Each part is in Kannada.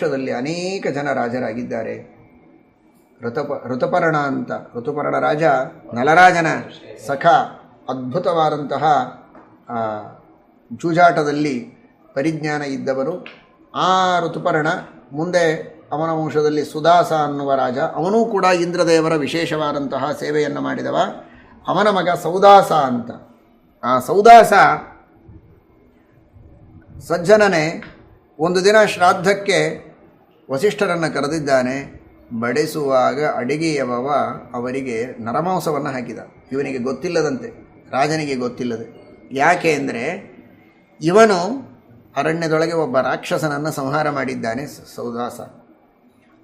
ವಂಶದಲ್ಲಿ ಅನೇಕ ಜನ ರಾಜರಾಗಿದ್ದಾರೆ. ಋತಪ, ಋತುಪರ್ಣ ಅಂತ, ಋತುಪರ್ಣ ರಾಜ, ನಲರಾಜನ ಸಖ, ಅದ್ಭುತವಾದಂತಹ ಜೂಜಾಟದಲ್ಲಿ ಪರಿಜ್ಞಾನ ಇದ್ದವರು. ಆ ಋತುಪರ್ಣ ಮುಂದೆ ಅವನ ವಂಶದಲ್ಲಿ ಸುದಾಸ ಅನ್ನುವ ರಾಜ. ಅವನೂ ಕೂಡ ಇಂದ್ರದೇವರ ವಿಶೇಷವಾದಂತಹ ಸೇವೆಯನ್ನು ಮಾಡಿದವ. ಅವನ ಮಗ ಸೌದಾಸ ಅಂತ. ಆ ಸೌದಾಸ ಸಜ್ಜನನೇ ಒಂದು ದಿನ ಶ್ರಾದ್ದಕ್ಕೆ ವಸಿಷ್ಠರನ್ನು ಕರೆದಿದ್ದಾನೆ, ಬಡಿಸುವಾಗ ಅಡಿಗೆಯವವ ಅವರಿಗೆ ನರಮಾಂಸವನ್ನು ಹಾಕಿದ. ಇವನಿಗೆ ಗೊತ್ತಿಲ್ಲದಂತೆ, ರಾಜನಿಗೆ ಗೊತ್ತಿಲ್ಲದೆ. ಯಾಕೆ ಅಂದರೆ, ಇವನು ಅರಣ್ಯದೊಳಗೆ ಒಬ್ಬ ರಾಕ್ಷಸನನ್ನು ಸಂಹಾರ ಮಾಡಿದ್ದಾನೆ ಸೌದಾಸ.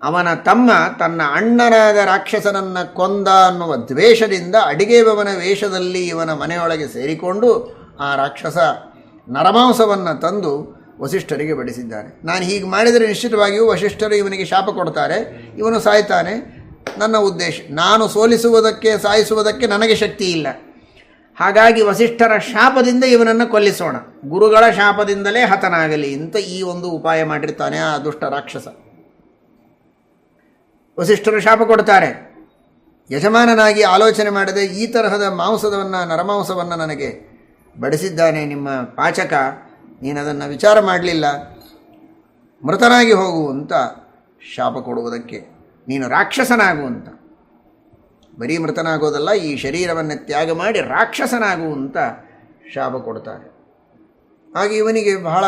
ಅವನ ತಮ್ಮ ತನ್ನ ಅಣ್ಣನಾದ ರಾಕ್ಷಸನನ್ನು ಕೊಂದ ಅನ್ನುವ ದ್ವೇಷದಿಂದ ಅಡಿಗೆಯವನ ವೇಷದಲ್ಲಿ ಇವನ ಮನೆಯೊಳಗೆ ಸೇರಿಕೊಂಡು ಆ ರಾಕ್ಷಸ ನರಮಾಂಸವನ್ನು ತಂದು ವಸಿಷ್ಠರಿಗೆ ಬಡಿಸಿದ್ದಾನೆ. ನಾನು ಹೀಗೆ ಮಾಡಿದರೆ ನಿಶ್ಚಿತವಾಗಿಯೂ ವಸಿಷ್ಠರು ಇವನಿಗೆ ಶಾಪ ಕೊಡ್ತಾರೆ, ಇವನು ಸಾಯ್ತಾನೆ. ನನ್ನ ಉದ್ದೇಶ, ನಾನು ಸೋಲಿಸುವುದಕ್ಕೆ, ಸಾಯಿಸುವುದಕ್ಕೆ ನನಗೆ ಶಕ್ತಿ ಇಲ್ಲ. ಹಾಗಾಗಿ ವಸಿಷ್ಠರ ಶಾಪದಿಂದ ಇವನನ್ನು ಕೊಲ್ಲಿಸೋಣ. ಗುರುಗಳ ಶಾಪದಿಂದಲೇ ಹತನಾಗಲಿ ಅಂತ ಈ ಒಂದು ಉಪಾಯ ಮಾಡಿರ್ತಾನೆ ಆ ದುಷ್ಟ ರಾಕ್ಷಸ. ವಸಿಷ್ಠರು ಶಾಪ ಕೊಡ್ತಾರೆ. ಯಜಮಾನನಾಗಿ ಆಲೋಚನೆ ಮಾಡದೆ ಈ ತರಹದ ಮಾಂಸದವನ್ನು, ನರಮಾಂಸವನ್ನು ನನಗೆ ಬಡಿಸಿದ್ದಾನೆ ನಿಮ್ಮ ಪಾಚಕ. ನೀನು ಅದನ್ನು ವಿಚಾರ ಮಾಡಲಿಲ್ಲ. ಮೃತನಾಗಿ ಹೋಗುವಂತ ಶಾಪ ಕೊಡುವುದಕ್ಕೆ ನೀನು ರಾಕ್ಷಸನಾಗು ಅಂತ. ಬರೀ ಮೃತನಾಗೋದಲ್ಲ, ಈ ಶರೀರವನ್ನು ತ್ಯಾಗ ಮಾಡಿ ರಾಕ್ಷಸನಾಗು ಅಂತ ಶಾಪ ಕೊಡ್ತಾರೆ. ಹಾಗೆ ಇವನಿಗೆ ಬಹಳ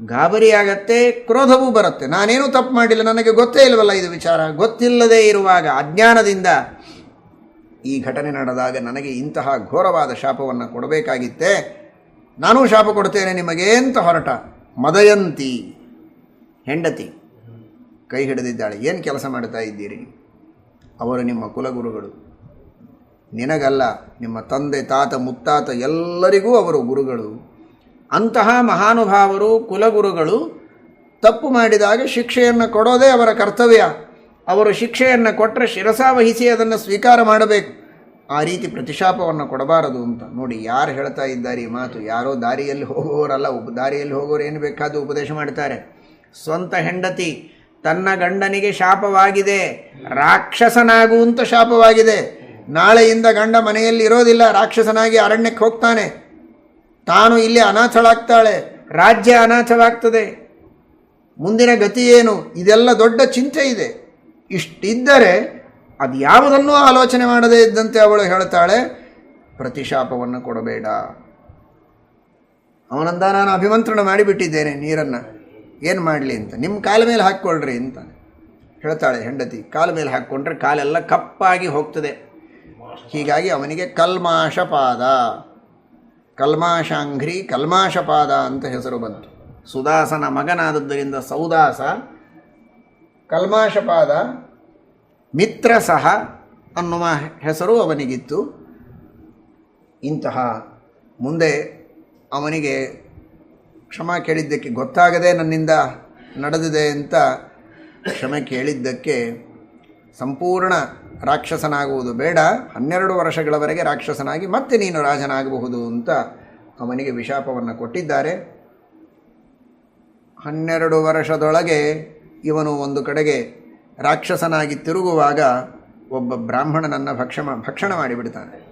ಗಾಬರಿಯಾಗತ್ತೆ ಕ್ರೋಧವೂ ಬರುತ್ತೆ. ನಾನೇನೂ ತಪ್ಪು ಮಾಡಿಲ್ಲ, ನನಗೆ ಗೊತ್ತೇ ಇಲ್ವಲ್ಲ ಇದು ವಿಚಾರ. ಗೊತ್ತಿಲ್ಲದೇ ಇರುವಾಗ, ಅಜ್ಞಾನದಿಂದ ಈ ಘಟನೆ ನಡೆದಾಗ ನನಗೆ ಇಂತಹ ಘೋರವಾದ ಶಾಪವನ್ನು ಕೊಡಬೇಕಾಗಿತ್ತೆ. ನಾನೂ ಶಾಪ ಕೊಡ್ತೇನೆ ನಿಮಗೆ ಅಂತ ಹೊರಟ. ಮದಯಂತಿ. ಹೆಂಡತಿ. ಕೈ ಹಿಡಿದಿದ್ದಾಳೆ. ಏನು ಕೆಲಸ ಮಾಡ್ತಾ ಇದ್ದೀರಿ? ಅವರು ನಿಮ್ಮ ಕುಲಗುರುಗಳು. ನಿನಗಲ್ಲ, ನಿಮ್ಮ ತಂದೆ, ತಾತ, ಮುತ್ತಾತ ಎಲ್ಲರಿಗೂ ಅವರು ಗುರುಗಳು. ಅಂತಹ ಮಹಾನುಭಾವರು, ಕುಲಗುರುಗಳು ತಪ್ಪು ಮಾಡಿದಾಗ ಶಿಕ್ಷೆಯನ್ನು ಕೊಡೋದೇ ಅವರ ಕರ್ತವ್ಯ. ಅವರು ಶಿಕ್ಷೆಯನ್ನು ಕೊಟ್ಟರೆ ಶಿರಸಾವಹಿಸಿ ಅದನ್ನು ಸ್ವೀಕಾರ ಮಾಡಬೇಕು. ಆ ರೀತಿ ಪ್ರತಿಶಾಪವನ್ನು ಕೊಡಬಾರದು ಅಂತ. ನೋಡಿ, ಯಾರು ಹೇಳ್ತಾ ಇದ್ದಾರೆ ಈ ಮಾತು? ಯಾರೋ ದಾರಿಯಲ್ಲಿ ಹೋಗೋರಲ್ಲ, ಉಪ, ದಾರಿಯಲ್ಲಿ ಹೋಗೋರು ಏನು ಬೇಕಾದರೂ ಉಪದೇಶ ಮಾಡ್ತಾರೆ. ಸ್ವಂತ ಹೆಂಡತಿ ತನ್ನ ಗಂಡನಿಗೆ ಶಾಪವಾಗಿದೆ. ರಾಕ್ಷಸನಾಗುವಂತ ಶಾಪವಾಗಿದೆ. ನಾಳೆಯಿಂದ ಗಂಡ ಮನೆಯಲ್ಲಿ ಇರೋದಿಲ್ಲ, ರಾಕ್ಷಸನಾಗಿ ಅರಣ್ಯಕ್ಕೆ ಹೋಗ್ತಾನೆ. ತಾನು ಇಲ್ಲಿ ಅನಾಥಳಾಗ್ತಾಳೆ, ರಾಜ್ಯ ಅನಾಥವಾಗ್ತದೆ ಮುಂದಿನ ಗತಿ ಏನು? ಇದೆಲ್ಲ ದೊಡ್ಡ ಚಿಂತೆ ಇದೆ. ಇಷ್ಟಿದ್ದರೆ ಅದು ಯಾವುದನ್ನೂ ಆಲೋಚನೆ ಮಾಡದೇ ಇದ್ದಂತೆ ಅವಳು ಹೇಳ್ತಾಳೆ, ಪ್ರತಿಶಾಪವನ್ನು ಕೊಡಬೇಡ. ಅವನಂದ ನಾನು ಅಭಿಮಂತ್ರಣ ಮಾಡಿಬಿಟ್ಟಿದ್ದೇನೆ ನೀರನ್ನು. ಏನು ಮಾಡಲಿ ಅಂತ? ನಿಮ್ಮ ಕಾಲ ಮೇಲೆ ಹಾಕ್ಕೊಳ್ರಿ ಅಂತ ಹೇಳ್ತಾಳೆ ಹೆಂಡತಿ. ಕಾಲ ಮೇಲೆ ಹಾಕ್ಕೊಂಡ್ರೆ ಕಾಲೆಲ್ಲ ಕಪ್ಪಾಗಿ ಹೋಗ್ತದೆ. ಹೀಗಾಗಿ ಅವನಿಗೆ ಕಲ್ಮಾಶಪಾದ. ಕಲ್ಮಾಶಾಂಘ್ರಿ ಕಲ್ಮಾಶಪಾದ ಅಂತ ಹೆಸರು ಬಂತು. ಸುದಾಸನ ಮಗನಾದದ್ದರಿಂದ ಸೌದಾಸ ಕಲ್ಮಾಶಪಾದ ಮಿತ್ರ ಸಹ ಅನ್ನುವ ಹೆಸರು ಅವನಿಗಿತ್ತು. ಇಂತಹ ಮುಂದೆ ಅವನಿಗೆ ಕ್ಷಮ ಕೇಳಿದ್ದಕ್ಕೆ ಗೊತ್ತಾಗದೆ ನನ್ನಿಂದ ನಡೆದಿದೆ ಅಂತ ಕ್ಷಮೆ ಕೇಳಿದ್ದಕ್ಕೆ ಸಂಪೂರ್ಣ ರಾಕ್ಷಸನಾಗುವುದು ಬೇಡ. ಹನ್ನೆರಡು ವರ್ಷಗಳವರೆಗೆ ರಾಕ್ಷಸನಾಗಿ ಮತ್ತೆ ನೀನು ರಾಜನಾಗಬಹುದು ಅಂತ ಅವನಿಗೆ ವಿಶಾಪವನ್ನು ಕೊಟ್ಟಿದ್ದಾರೆ. ಹನ್ನೆರಡು ವರ್ಷದೊಳಗೆ ಇವನು ಒಂದು ಕಡೆಗೆ ರಾಕ್ಷಸನಾಗಿ ತಿರುಗುವಾಗ ಒಬ್ಬ ಬ್ರಾಹ್ಮಣನನ್ನು ಭಕ್ಷಮ, ಭಕ್ಷಣ ಮಾಡಿಬಿಡ್ತಾನೆ.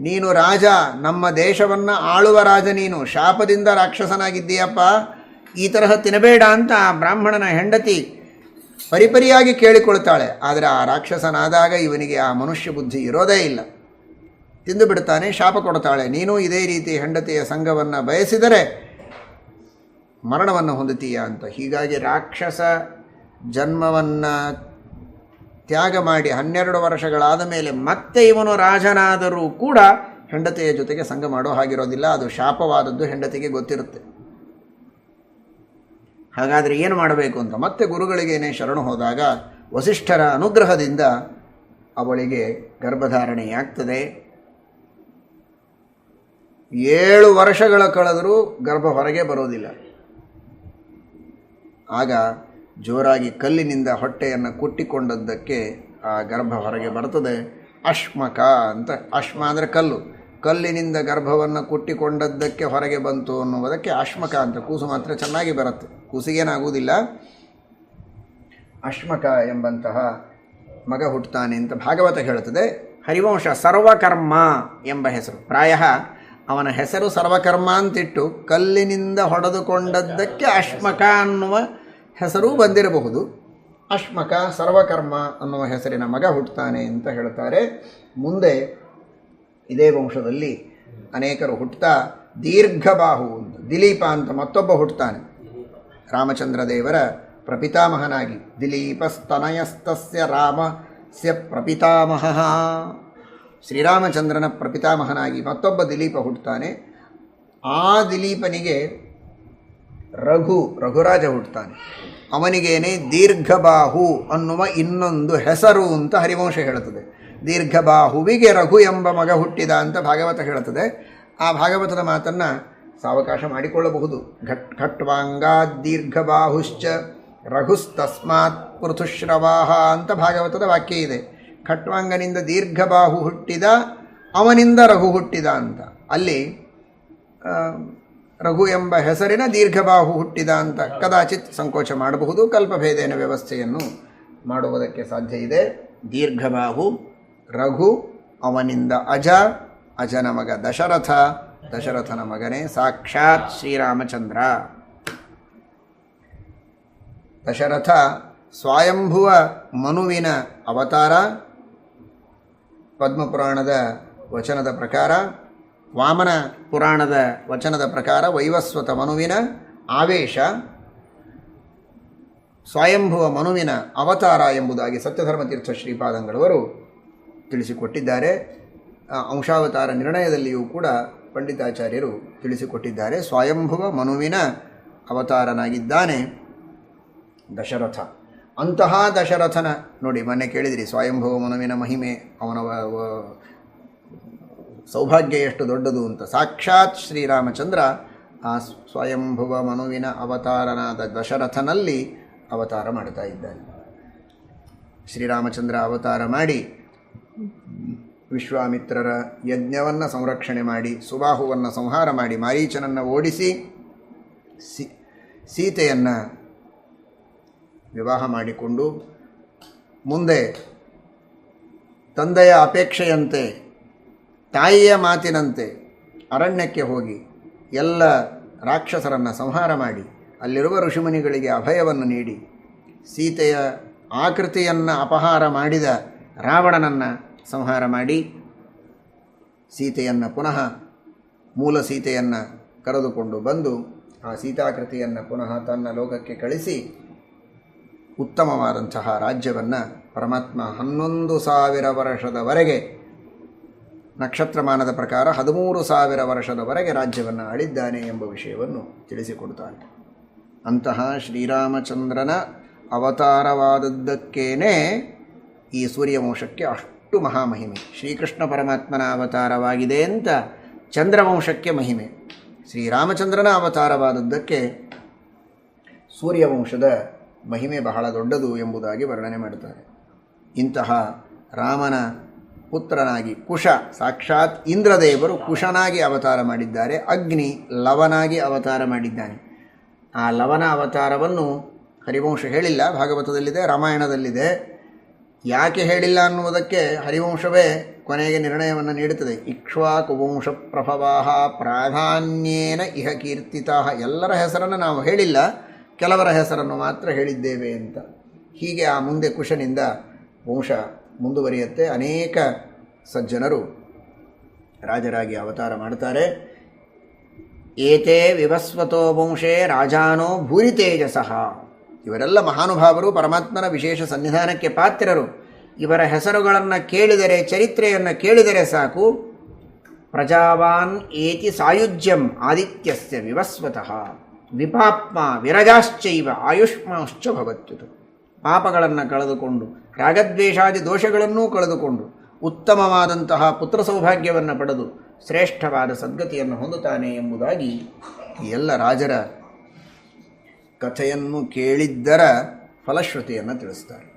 ನೀನು ರಾಜ, ನಮ್ಮ ದೇಶವನ್ನು ಆಳುವ ರಾಜ ನೀನು, ಶಾಪದಿಂದ ರಾಕ್ಷಸನಾಗಿದ್ದೀಯಪ್ಪ, ಈ ತರಹ ತಿನ್ನಬೇಡ ಅಂತ ಆ ಬ್ರಾಹ್ಮಣನ ಹೆಂಡತಿ ಪರಿಪರಿಯಾಗಿ ಕೇಳಿಕೊಳ್ತಾಳೆ. ಆದರೆ ಆ ರಾಕ್ಷಸನಾದಾಗ ಇವನಿಗೆ ಆ ಮನುಷ್ಯ ಬುದ್ಧಿ ಇರೋದೇ ಇಲ್ಲ. ತಿಂದು ಬಿಡ್ತಾನೆ, ಶಾಪ ಕೊಡ್ತಾಳೆ. ನೀನು ಇದೇ ರೀತಿ ಹೆಂಡತಿಯ ಸಂಘವನ್ನು ಬಯಸಿದರೆ ಮರಣವನ್ನು ಹೊಂದುತ್ತೀಯ ಅಂತ. ಹೀಗಾಗಿ ರಾಕ್ಷಸ ಜನ್ಮವನ್ನು ತ್ಯಾಗ ಮಾಡಿ ಹನ್ನೆರಡು ವರ್ಷಗಳಾದ ಮೇಲೆ ಮತ್ತೆ ಇವನು ರಾಜನಾದರೂ ಕೂಡ ಹೆಂಡತಿಯ ಜೊತೆಗೆ ಸಂಘ ಮಾಡೋ ಹಾಗಿರೋದಿಲ್ಲ. ಅದು ಶಾಪವಾದದ್ದು ಹೆಂಡತಿಗೆ ಗೊತ್ತಿರುತ್ತೆ. ಹಾಗಾದರೆ ಏನು ಮಾಡಬೇಕು ಅಂತ ಮತ್ತೆ ಗುರುಗಳಿಗೇನೆ ಶರಣು ಹೋದಾಗ ವಸಿಷ್ಠರ ಅನುಗ್ರಹದಿಂದ ಅವಳಿಗೆ ಗರ್ಭಧಾರಣೆಯಾಗ್ತದೆ. ಏಳು ವರ್ಷಗಳ ಕಳೆದರೂ ಗರ್ಭ ಹೊರಗೆ ಬರೋದಿಲ್ಲ. ಆಗ ಜೋರಾಗಿ ಕಲ್ಲಿನಿಂದ ಹೊಟ್ಟೆಯನ್ನು ಕುಟ್ಟಿಕೊಂಡದ್ದಕ್ಕೆ ಆ ಗರ್ಭ ಹೊರಗೆ ಬರ್ತದೆ. ಅಶ್ಮಕ ಅಂತ. ಅಶ್ಮ ಅಂದರೆ ಕಲ್ಲು. ಕಲ್ಲಿನಿಂದ ಗರ್ಭವನ್ನು ಕುಟ್ಟಿಕೊಂಡದ್ದಕ್ಕೆ ಹೊರಗೆ ಬಂತು ಅನ್ನುವುದಕ್ಕೆ ಅಶ್ಮಕ ಅಂತ. ಕೂಸು ಮಾತ್ರ ಚೆನ್ನಾಗಿ ಬರುತ್ತೆ. ಕೂಸಿಗೇನಾಗುವುದಿಲ್ಲ. ಅಶ್ಮಕ ಎಂಬಂತಹ ಮಗ ಹುಟ್ಟುತ್ತಾನೆ ಅಂತ ಭಾಗವತ ಹೇಳುತ್ತದೆ. ಹರಿವಂಶ ಸರ್ವಕರ್ಮ ಎಂಬ ಹೆಸರು. ಪ್ರಾಯ ಅವನ ಹೆಸರು ಸರ್ವಕರ್ಮ ಅಂತಿಟ್ಟು ಕಲ್ಲಿನಿಂದ ಹೊಡೆದುಕೊಂಡದ್ದಕ್ಕೆ ಅಶ್ಮಕ ಅನ್ನುವ ಹೆಸರೂ ಬಂದಿರಬಹುದು. ಅಶ್ಮಕ ಸರ್ವಕರ್ಮ ಅನ್ನುವ ಹೆಸರಿನ ಮಗ ಹುಟ್ಟುತ್ತಾನೆ ಅಂತ ಹೇಳ್ತಾರೆ. ಮುಂದೆ ಇದೇ ವಂಶದಲ್ಲಿ ಅನೇಕರು ಹುಟ್ಟುತ್ತಾ ದೀರ್ಘಬಾಹು ದಿಲೀಪ ಅಂತ ಮತ್ತೊಬ್ಬ ಹುಟ್ಟುತ್ತಾನೆ. ರಾಮಚಂದ್ರ ದೇವರ ಪ್ರಪಿತಾಮಹನಾಗಿ, ದಿಲೀಪಸ್ತನಯಸ್ತಸ್ಯ ರಾಮಸ್ಯ ಪ್ರಪಿತಾಮಹ. ಶ್ರೀರಾಮಚಂದ್ರನ ಪ್ರಪಿತಾಮಹನಾಗಿ ಮತ್ತೊಬ್ಬ ದಿಲೀಪ ಹುಟ್ಟುತ್ತಾನೆ. ಆ ದಿಲೀಪನಿಗೆ ರಘು, ರಘುರಾಜ ಹುಟ್ಟುತ್ತಾನೆ. ಅವನಿಗೇನೆ ದೀರ್ಘಬಾಹು ಅನ್ನುವ ಇನ್ನೊಂದು ಹೆಸರು ಅಂತ ಹರಿವಂಶ ಹೇಳುತ್ತದೆ. ದೀರ್ಘಬಾಹುವಿಗೆ ರಘು ಎಂಬ ಮಗ ಹುಟ್ಟಿದ ಅಂತ ಭಾಗವತ ಹೇಳುತ್ತದೆ. ಆ ಭಾಗವತದ ಮಾತನ್ನು ಸಾವಕಾಶ ಮಾಡಿಕೊಳ್ಳಬಹುದು. ಘಟ್, ಘಟ್ವಾಂಗಾ ದೀರ್ಘಬಾಹುಶ್ಚ ರಘುಸ್ತಸ್ಮಾತ್ ಪೃಥುಶ್ರವಾಹ ಅಂತ ಭಾಗವತದ ವಾಕ್ಯ ಇದೆ. ಖಟ್ವಾಂಗನಿಂದ ದೀರ್ಘಬಾಹು ಹುಟ್ಟಿದ ಅವನಿಂದ ರಘು ಹುಟ್ಟಿದ ಅಂತ. ಅಲ್ಲಿ ರಘು ಎಂಬ ಹೆಸರಿನ ದೀರ್ಘಬಾಹು ಹುಟ್ಟಿದ ಅಂತ ಕದಾಚಿತ್ ಸಂಕೋಚ ಮಾಡಬಹುದು, ಕಲ್ಪಭೇದೇನ ವ್ಯವಸ್ಥೆಯನ್ನು ಮಾಡುವುದಕ್ಕೆ ಸಾಧ್ಯ ಇದೆ. ದೀರ್ಘಬಾಹು, ರಘು, ಅವನಿಂದ ಅಜ ಅಜನ ಮಗ ದಶರಥ, ದಶರಥನ ಮಗನೇ ಸಾಕ್ಷಾತ್ ಶ್ರೀರಾಮಚಂದ್ರ. ದಶರಥ ಸ್ವಯಂಭುವ ಮನುವಿನ ಅವತಾರ, ಪದ್ಮಪುರಾಣದ ವಚನದ ಪ್ರಕಾರ ವಾಮನ ಪುರಾಣದ ವಚನದ ಪ್ರಕಾರ ವೈವಸ್ವತ ಮನುವಿನ ಆವೇಶ, ಸ್ವಯಂಭುವ ಮನುವಿನ ಅವತಾರ ಎಂಬುದಾಗಿ ಸತ್ಯಧರ್ಮತೀರ್ಥ ಶ್ರೀಪಾದಂಗಳವರು ತಿಳಿಸಿಕೊಟ್ಟಿದ್ದಾರೆ. ಅಂಶಾವತಾರ ನಿರ್ಣಯದಲ್ಲಿಯೂ ಕೂಡ ಪಂಡಿತಾಚಾರ್ಯರು ತಿಳಿಸಿಕೊಟ್ಟಿದ್ದಾರೆ. ಸ್ವಯಂಭುವ ಮನುವಿನ ಅವತಾರನಾಗಿದ್ದಾನೆ ದಶರಥ. ಅಂತಹ ದಶರಥನ ನೋಡಿ, ಮೊನ್ನೆ ಕೇಳಿದಿರಿ, ಸ್ವಯಂಭವ ಮನುವಿನ ಮಹಿಮೆ, ಅವನ ಸೌಭಾಗ್ಯ ಎಷ್ಟು ದೊಡ್ಡದು ಅಂತ. ಸಾಕ್ಷಾತ್ ಶ್ರೀರಾಮಚಂದ್ರ ಆ ಸ್ವಯಂಭುವ ಮನುವಿನ ಅವತಾರನಾದ ದಶರಥನಲ್ಲಿ ಅವತಾರ ಮಾಡ್ತಾ ಇದ್ದಾನೆ. ಶ್ರೀರಾಮಚಂದ್ರ ಅವತಾರ ಮಾಡಿ, ವಿಶ್ವಾಮಿತ್ರರ ಯಜ್ಞವನ್ನು ಸಂರಕ್ಷಣೆ ಮಾಡಿ, ಸುಬಾಹುವನ್ನು ಸಂಹಾರ ಮಾಡಿ, ಮಾರೀಚನನ್ನು ಓಡಿಸಿ, ಸಿ, ಸೀತೆಯನ್ನು ವಿವಾಹ ಮಾಡಿಕೊಂಡು ಮುಂದೆ ತಂದೆಯ ಅಪೇಕ್ಷೆಯಂತೆ ತಾಯಿಯ ಮಾತಿನಂತೆ ಅರಣ್ಯಕ್ಕೆ ಹೋಗಿ ಎಲ್ಲ ರಾಕ್ಷಸರನ್ನು ಸಂಹಾರ ಮಾಡಿ, ಅಲ್ಲಿರುವ ಋಷಿಮುನಿಗಳಿಗೆ ಅಭಯವನ್ನು ನೀಡಿ, ಸೀತೆಯ ಆಕೃತಿಯನ್ನು ಅಪಹಾರ ಮಾಡಿದ ರಾವಣನನ್ನು ಸಂಹಾರ ಮಾಡಿ, ಸೀತೆಯನ್ನು ಪುನಃ ಮೂಲ ಸೀತೆಯನ್ನು ಕರೆದುಕೊಂಡು ಬಂದು ಆ ಸೀತಾಕೃತಿಯನ್ನು ಪುನಃ ತನ್ನ ಲೋಕಕ್ಕೆ ಕಳಿಸಿ, ಉತ್ತಮವಾದಂತಹ ರಾಜ್ಯವನ್ನು ಪರಮಾತ್ಮ ಹನ್ನೊಂದು ಸಾವಿರ ವರ್ಷದವರೆಗೆ ನಕ್ಷತ್ರಮಾನದ ಪ್ರಕಾರ ಹದಿಮೂರು ಸಾವಿರ ವರ್ಷದವರೆಗೆ ರಾಜ್ಯವನ್ನು ಆಳಿದ್ದಾನೆ ಎಂಬ ವಿಷಯವನ್ನು ತಿಳಿಸಿಕೊಡ್ತಾನೆ. ಅಂತಹ ಶ್ರೀರಾಮಚಂದ್ರನ ಅವತಾರವಾದದ್ದಕ್ಕೇನೆ ಈ ಸೂರ್ಯವಂಶಕ್ಕೆ ಅಷ್ಟು ಮಹಾಮಹಿಮೆ. ಶ್ರೀಕೃಷ್ಣ ಪರಮಾತ್ಮನ ಅವತಾರವಾಗಿದೆ ಅಂತ ಚಂದ್ರವಂಶಕ್ಕೆ ಮಹಿಮೆ. ಶ್ರೀರಾಮಚಂದ್ರನ ಅವತಾರವಾದದ್ದಕ್ಕೆ ಸೂರ್ಯವಂಶದ ಮಹಿಮೆ ಬಹಳ ದೊಡ್ಡದು ಎಂಬುದಾಗಿ ವರ್ಣನೆ ಮಾಡುತ್ತಾರೆ ಇಂತಹ ರಾಮನ ಪುತ್ರನಾಗಿ ಕುಶ, ಸಾಕ್ಷಾತ್ ಇಂದ್ರದೇವರು ಕುಶನಾಗಿ ಅವತಾರ ಮಾಡಿದ್ದಾರೆ, ಅಗ್ನಿ ಲವನಾಗಿ ಅವತಾರ ಮಾಡಿದ್ದಾನೆ. ಆ ಲವನ ಅವತಾರವನ್ನು ಹರಿವಂಶ ಹೇಳಿಲ್ಲ, ಭಾಗವತದಲ್ಲಿದೆ, ರಾಮಾಯಣದಲ್ಲಿದೆ. ಯಾಕೆ ಹೇಳಿಲ್ಲ ಅನ್ನುವುದಕ್ಕೆ ಹರಿವಂಶವೇ ಕೊನೆಗೆ ನಿರ್ಣಯವನ್ನು ನೀಡುತ್ತದೆ. ಇಕ್ಷ್ವಾಕು ವಂಶ ಪ್ರಭವಾಹ ಪ್ರಾಧಾನ್ಯೇನ ಇಹ ಕೀರ್ತಿತಾ ಎಲ್ಲರ ಹೆಸರನ್ನು ನಾವು ಹೇಳಿಲ್ಲ, ಕೆಲವರ ಹೆಸರನ್ನು ಮಾತ್ರ ಹೇಳಿದ್ದೇವೆ ಅಂತ. ಹೀಗೆ ಆ ಮುಂದೆ ಕುಶನಿಂದ ವಂಶ ಮುಂದುವರಿಯುತ್ತೆ. ಅನೇಕ ಸಜ್ಜನರು ರಾಜರಾಗಿ ಅವತಾರ ಮಾಡ್ತಾರೆ ಏತೇ ವಿವಸ್ವತೋ ವಂಶೇ ರಾಜಾನೋ ಭೂರಿ ತೇಜಸಃ ಇವರೆಲ್ಲ ಮಹಾನುಭಾವರು, ಪರಮಾತ್ಮನ ವಿಶೇಷ ಸನ್ನಿಧಾನಕ್ಕೆ ಪಾತ್ರರು. ಇವರ ಹೆಸರುಗಳನ್ನು ಕೇಳಿದರೆ, ಚರಿತ್ರೆಯನ್ನು ಕೇಳಿದರೆ ಸಾಕು. ಪ್ರಜಾವಾನ್ ಏತಿ ಸಾಯುಜ್ಯಂ ಆದಿತ್ಯಸ್ಯ ವಿವಸ್ವತಃ. ವಿಪಾಪ್ಮ ವಿರಜಾಶ್ಚೈವ ಆಯುಷ್ಮಾಶ್ಚ ಭವತ್ಯುತು ಪಾಪಗಳನ್ನು ಕಳೆದುಕೊಂಡು, ರಾಗದ್ವೇಷಾದಿ ದೋಷಗಳನ್ನೂ ಕಳೆದುಕೊಂಡು, ಉತ್ತಮವಾದಂತಹ ಪುತ್ರ ಸೌಭಾಗ್ಯವನ್ನು ಪಡೆದು ಶ್ರೇಷ್ಠವಾದ ಸದ್ಗತಿಯನ್ನು ಹೊಂದುತ್ತಾನೆ ಎಂಬುದಾಗಿ ಎಲ್ಲ ರಾಜರ ಕಥೆಯನ್ನು ಕೇಳಿದ್ದರ ಫಲಶ್ರುತಿಯನ್ನು ತಿಳಿಸ್ತಾರೆ.